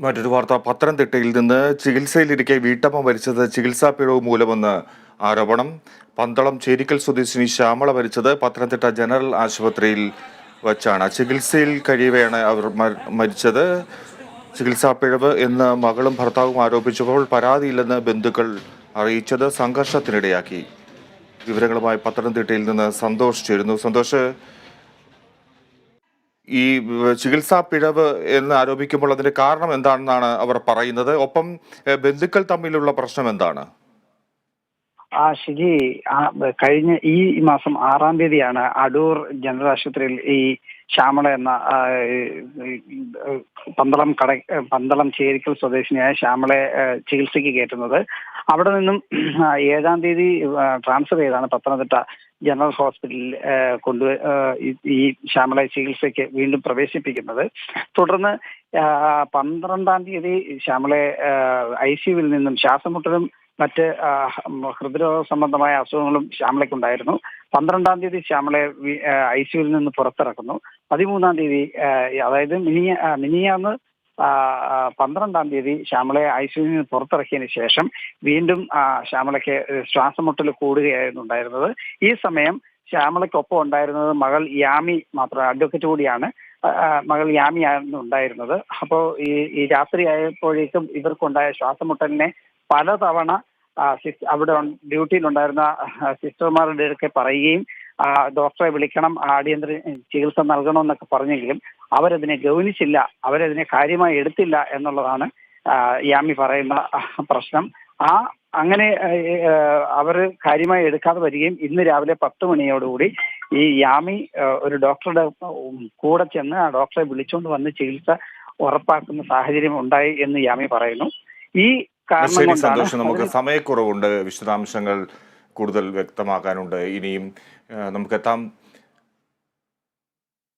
മറ്റൊരു വാർത്ത പത്തനംതിട്ടയിൽ നിന്ന് ചികിത്സയിലിരിക്കെ വീട്ടമ്മ മരിച്ചത് ചികിത്സാ പിഴവ് മൂലമെന്ന് ആരോപണം. പന്തളം ചേരിക്കൽ സ്വദേശിനി ശ്യാമള മരിച്ചത് പത്തനംതിട്ട ജനറൽ ആശുപത്രിയിൽ വച്ചാണ്. ചികിത്സയിൽ കഴിയവെയാണ് അവർ മരിച്ചത്. ചികിത്സാ പിഴവ് എന്ന് മകളും ഭർത്താവും ആരോപിച്ചപ്പോൾ പരാതിയില്ലെന്ന് ബന്ധുക്കൾ അറിയിച്ചത് സംഘർഷത്തിനിടയാക്കി. വിവരങ്ങളുമായി പത്തനംതിട്ടയിൽ നിന്ന് സന്തോഷ് ചേരുന്നു. സന്തോഷ് ഈ ചികിത്സാ പിഴവ് എന്ന് ആരോപിക്കുമ്പോൾ അതിന്റെ കാരണം എന്താണെന്നാണ് അവർ പറയുന്നത്. ഒപ്പം ബന്ധുക്കൾ തമ്മിലുള്ള പ്രശ്നം എന്താണ്? ആ ഷിജി കഴിഞ്ഞ ഈ മാസം ആറാം തീയതിയാണ് അടൂർ ജനറൽ ആശുപത്രിയിൽ ഈ ശ്യാമള എന്ന പന്തളം കട പന്തളം ചേരിക്കൽ സ്വദേശിനിയായ ശ്യാമളെ ചികിത്സയ്ക്ക് കയറ്റുന്നത്. അവിടെ നിന്നും ഏഴാം തീയതി ട്രാൻസ്ഫർ ചെയ്താണ് പത്തനംതിട്ട ജനറൽ ഹോസ്പിറ്റലിൽ കൊണ്ട് ഈ- ശ്യാമളെ ചികിത്സയ്ക്ക് വീണ്ടും പ്രവേശിപ്പിക്കുന്നത്. തുടർന്ന് പന്ത്രണ്ടാം തീയതി ശ്യാമളെ ഐ സിയുവിൽ നിന്നും ശ്വാസമുട്ടലും മറ്റ് ഹൃദ്രോഗ സംബന്ധമായ അസുഖങ്ങളും ശ്യാമളയ്ക്കുണ്ടായിരുന്നു. പന്ത്രണ്ടാം തീയതി ശ്യാമളയെ ഐ സിയുവിൽ നിന്ന് പുറത്തിറക്കുന്നു. പതിമൂന്നാം തീയതി അതായത് മിനിയ മിനിയാന്ന് പന്ത്രണ്ടാം തീയതി ശ്യാമളയെ ഐ സിയുവിൽ നിന്ന് പുറത്തിറക്കിയതിന് ശേഷം വീണ്ടും ശ്യാമളയ്ക്ക് ശ്വാസമുട്ടൽ കൂടുകയായിരുന്നു ഉണ്ടായിരുന്നത്. ഈ സമയം ശ്യാമളയ്ക്കൊപ്പം ഉണ്ടായിരുന്നത് മകൾ യാമി മാത്രം അഡ്വക്കേറ്റ് കൂടിയാണ് മകൾ യാമി ആയിരുന്നു ഉണ്ടായിരുന്നത്. അപ്പോൾ ഈ ഈ രാത്രി ആയപ്പോഴേക്കും ഇവർക്കുണ്ടായ ശ്വാസമുട്ടലിനെ പലതവണ അവിടെ ഡ്യൂട്ടിയിലുണ്ടായിരുന്ന സിസ്റ്റർമാരുടെ ഒക്കെ പറയുകയും ഡോക്ടറെ വിളിക്കണം അടിയന്തര ചികിത്സ നൽകണമെന്നൊക്കെ പറഞ്ഞെങ്കിലും അവരതിനെ ഗൗനിച്ചില്ല അവരതിനെ കാര്യമായി എടുത്തില്ല എന്നുള്ളതാണ് യാമി പറയുന്ന പ്രശ്നം. ആ അങ്ങനെ അവർ കാര്യമായി എടുക്കാതെ വരികയും ഇന്ന് രാവിലെ പത്ത് മണിയോടുകൂടി ഈ യാമി ഒരു ഡോക്ടറുടെ കൂടെ ചെന്ന് ആ ഡോക്ടറെ വിളിച്ചുകൊണ്ട് വന്ന് ചികിത്സ ഉറപ്പാക്കുന്ന സാഹചര്യം ഉണ്ടായി എന്ന് യാമി പറയുന്നു. ഈ ശരി സന്തോഷം നമുക്ക് സമയക്കുറവുണ്ട്. വിശദാംശങ്ങൾ കൂടുതൽ വ്യക്തമാക്കാനുണ്ട്. ഇനിയും നമുക്ക് എത്താം